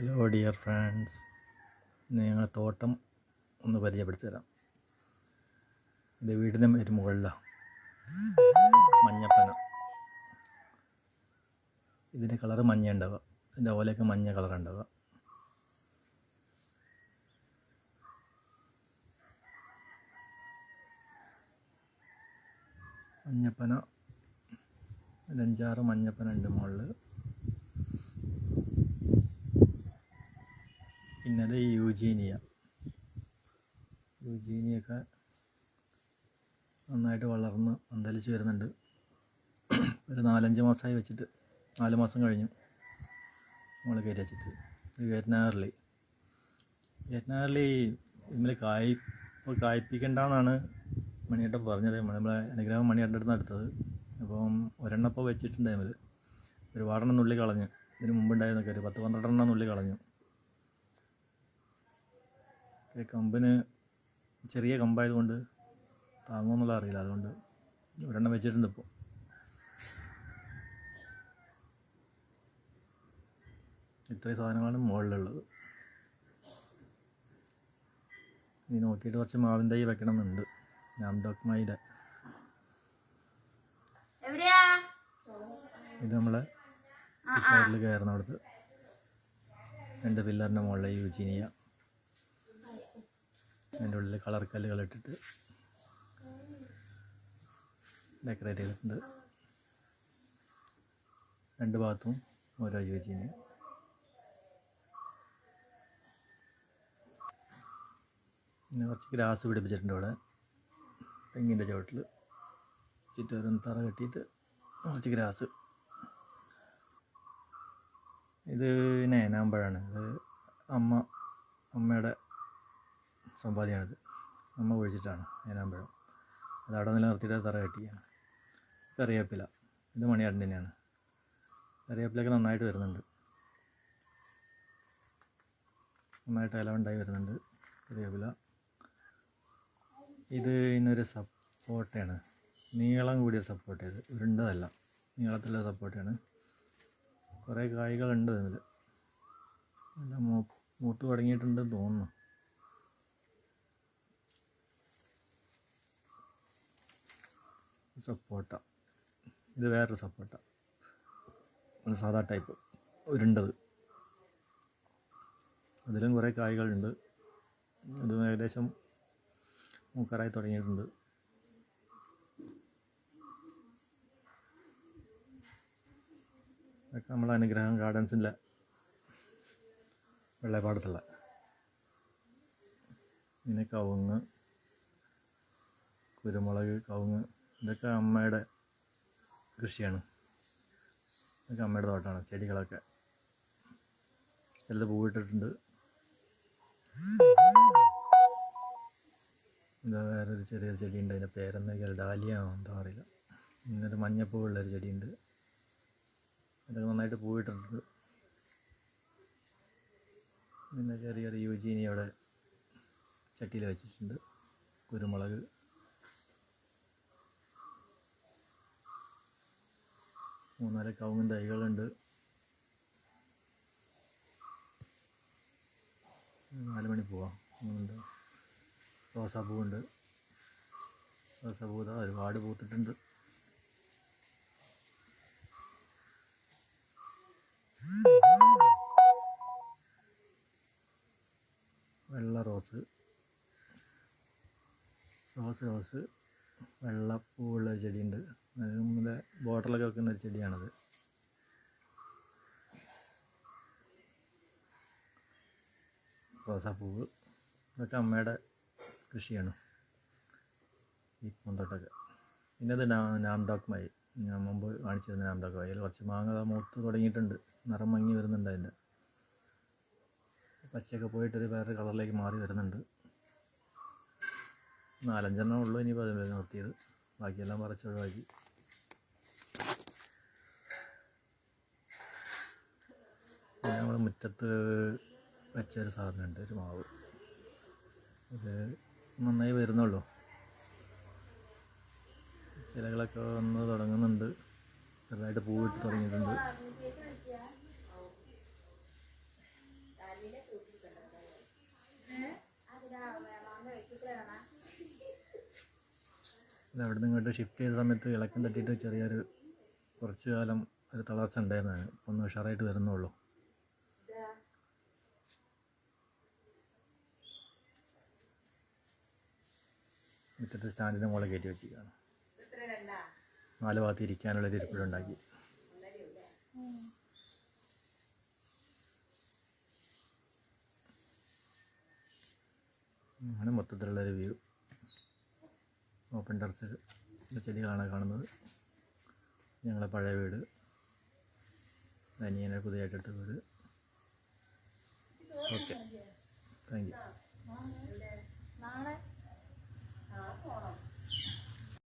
Hello dear friends ഇന്ന് ഞങ്ങൾ തോട്ടം ഒന്ന് പരിചയപ്പെടുത്തി തരാം ഇത് വീടിന്റെ ഒരു മുകളിലാണ് മഞ്ഞപ്പന. ഇതിന്റെ കളർ മഞ്ഞ ഉണ്ടാവുക ഇതിന്റെ ഓലയൊക്കെ മഞ്ഞ കളർ ഉണ്ടാവുക മഞ്ഞപ്പന. ഒരു അഞ്ചാറ് മഞ്ഞപ്പന ഉണ്ട് മുകളിൽ പിന്നെ അത് യൂജീനിയ. യൂജീനിയൊക്കെ നന്നായിട്ട് വളർന്ന് പന്തലിച്ച് വരുന്നുണ്ട്. ഒരു നാലഞ്ച് മാസമായി വെച്ചിട്ട് നാല് മാസം കഴിഞ്ഞു നമ്മൾ കയറ്റി വെച്ചിട്ട്. വിയറ്റ്നാറിലി വിയറ്റ്നാറിലി ഇന്നലെ കായ് ഇപ്പോൾ കായ്പ്പിക്കണ്ടെന്നാണ് മണിയേട്ടൻ പറഞ്ഞത്. നമ്മളെ അനുഗ്രഹം മണിയേട്ടന്റെ അടുത്ത് എടുത്തത്. അപ്പം ഒരെണ്ണപ്പോൾ വെച്ചിട്ടുണ്ടായിരുന്നത് ഒരുപാടെണ്ണം നുള്ളി കളഞ്ഞു. ഇതിന് മുമ്പുണ്ടായിരുന്നൊക്കെ ഒരു പത്ത് പന്ത്രണ്ടെണ്ണം നുള്ളി കളഞ്ഞു. കമ്പിന് ചെറിയ കമ്പായതുകൊണ്ട് താങ്ങുമെന്നുള്ള അറിയില്ല. അതുകൊണ്ട് ഒരെണ്ണം വെച്ചിട്ടുണ്ട് ഇപ്പോൾ ഇത്രയും സാധനങ്ങളാണ് മുകളിലുള്ളത്. ഇനി നോക്കിയിട്ട് കുറച്ച് മാവിൻ തൈ വെക്കണമെന്നുണ്ട്. ഞാൻ നാംഡോക് മൈയുടെ എവിടെയാ? ഇത് നമ്മളെ സിറ്റൗട്ടിൽ കയറുന്ന അവിടുത്തെ രണ്ട് പില്ലറിന്റെ മുകളിലെ യൂജീനിയ അതിന്റെ ഉള്ളിൽ കളർ കല്ലുകൾ ഇട്ടിട്ട് ഡെക്കറേറ്റ് ചെയ്തിട്ടുണ്ട്. രണ്ട് ഭാഗത്തും ഓരോ യൂജീനിയ പിന്നെ കുറച്ച് ഗ്രാസ് പിടിപ്പിച്ചിട്ടുണ്ട് ഇവിടെ. തെങ്ങിന്റെ ചുവട്ടിൽ ചുറ്റുവരും തറ കെട്ടിയിട്ട് കുറച്ച് ഗ്രാസ്. ഇത് നേനാമ്പഴാണ് ഇത് അമ്മ അമ്മയുടെ സമ്പാദ്യമാണിത്. അമ്മ കുഴിച്ചിട്ടാണ് ഏനാമ്പഴം. അത് അവിടെ നിലനിർത്തിയിട്ട് തറ കെട്ടിയാണ് കറിവേപ്പില ഇത് മണിയാട്ടൻ തന്നെയാണ് കറിവേപ്പിലൊക്കെ നന്നായിട്ട് വരുന്നുണ്ട്. നന്നായിട്ട് ഇല ഉണ്ടായി വരുന്നുണ്ട് കറിവേപ്പില ഇത് ഇന്നൊരു സപ്പോട്ടയാണ് നീളം കൂടിയ സപ്പോർട്ട് ഇത്. ഉരുണ്ടതല്ല. നീളത്തിലുള്ള സപ്പോർട്ടാണ്. കുറേ കായ്കളുണ്ട് ഇതിൽ. മൂത്ത് തുടങ്ങിയിട്ടുണ്ടെന്ന് തോന്നുന്നു. സപ്പോട്ട. ഇത് വേറൊരു സപ്പോട്ട. സാധാ ടൈപ്പ്. ഉരുണ്ടത്. അതിലും കുറേ കായ്കളുണ്ട്. ഇത് ഏകദേശം മൂക്കറായി തുടങ്ങിയിട്ടുണ്ട്. ഇതൊക്കെ നമ്മളെ അനുഗ്രഹം ഗാർഡൻസിന്റെ വെള്ളപ്പാടത്തുള്ള പിന്നെ കവുങ്ങ് കുരുമുളക് കവുങ്ങ് ഇതൊക്കെ അമ്മയുടെ കൃഷിയാണ്. ഇതൊക്കെ അമ്മയുടെ തോട്ടമാണ് ചെടികളൊക്കെ. ചിലത് പൂവിട്ടിട്ടുണ്ട്. ഇതാ വേറൊരു ചെറിയൊരു ചെടിയുണ്ട് അതിന്റെ പേരെന്തൊക്കെയാണ് ഡാലിയ എന്താ അറിയില്ല ഇന്നൊരു മഞ്ഞപ്പൂവുള്ളൊരു ചെടിയുണ്ട്. അതൊക്കെ നന്നായിട്ട് പൂവിട്ടിട്ടുണ്ട്. പിന്നെ ചെറിയൊരു ചെറിയ യൂജീനി അവിടെ ചട്ടിയിൽ വെച്ചിട്ടുണ്ട്. കുരുമുളക്. മൂന്നാൽ കവുങ്ങും തൈകളുണ്ട്. നാല് മണി പോവാം. റോസാപ്പൂവുണ്ട്. റോസാപ്പൂ ഒരുപാട് പൂത്തിട്ടുണ്ട്. വെള്ള റോസ്. Rose rose. വെള്ളപ്പൂവുള്ള ചെടിയുണ്ട്. നമ്മുടെ ബോർഡറിലൊക്കെ വെക്കുന്ന ഒരു ചെടിയാണത്. റോസാപ്പൂവ്. ഇതൊക്കെ അമ്മയുടെ കൃഷിയാണ്. ഈ പൂന്തോട്ടമൊക്കെ പിന്നെ അത് നാംഡോക്ക് മായി ഞാൻ മുമ്പ് കാണിച്ചിരുന്ന നാംഡോക്ക് മായി അതിൽ കുറച്ച് മാങ്ങ മൂത്ത് തുടങ്ങിയിട്ടുണ്ട്. നിറം മങ്ങി വരുന്നുണ്ട് അതിന്റെ. പച്ചയൊക്കെ പോയിട്ടൊരു വേറെ കളറിലേക്ക് മാറി വരുന്നുണ്ട്. നാലഞ്ചെണ്ണം ഉള്ളൂ ഇനിയിപ്പോൾ അതിൽ നിർത്തിയത്. ബാക്കിയെല്ലാം പറിച്ച് മുറ്റത്ത് വെച്ചൊരു സാധനമുണ്ട് ഒരു മാവ്. ഇത് നന്നായി വരുന്നുള്ളൂ. ചിലകളൊക്കെ വന്ന് തുടങ്ങുന്നുണ്ട്. ചെറുതായിട്ട് പൂവിട്ട് തുടങ്ങിയിട്ടുണ്ട്. ഇത് അവിടുന്ന് ഇങ്ങോട്ട് ഷിഫ്റ്റ് ചെയ്ത സമയത്ത് ഇളക്കം തട്ടിയിട്ട് ചെറിയൊരു കുറച്ച് കാലം ഒരു തളർച്ച ഉണ്ടായിരുന്നു. ഒന്ന് ഉഷാറായിട്ട് വരുന്നുള്ളൂ. മുറ്റത്ത് സ്റ്റാൻഡിന്റെ മുകളിൽ കയറ്റി വെച്ചിരിക്കുകയാണ്. നാല് ഭാഗത്ത് ഇരിക്കാനുള്ളൊരു ഇരിപ്പിടുണ്ടാക്കി അങ്ങനെ മൊത്തത്തിലുള്ളൊരു വ്യൂ. ഓപ്പൺ ടെറസിൽ ചെടികളാണ് കാണുന്നത്. ഞങ്ങളെ പഴയ വീട്. അനിയനെ പുതിയതായിട്ടെടുത്ത വീട്. ഓക്കെ. Thank you. നാളെ നാളെ പോണം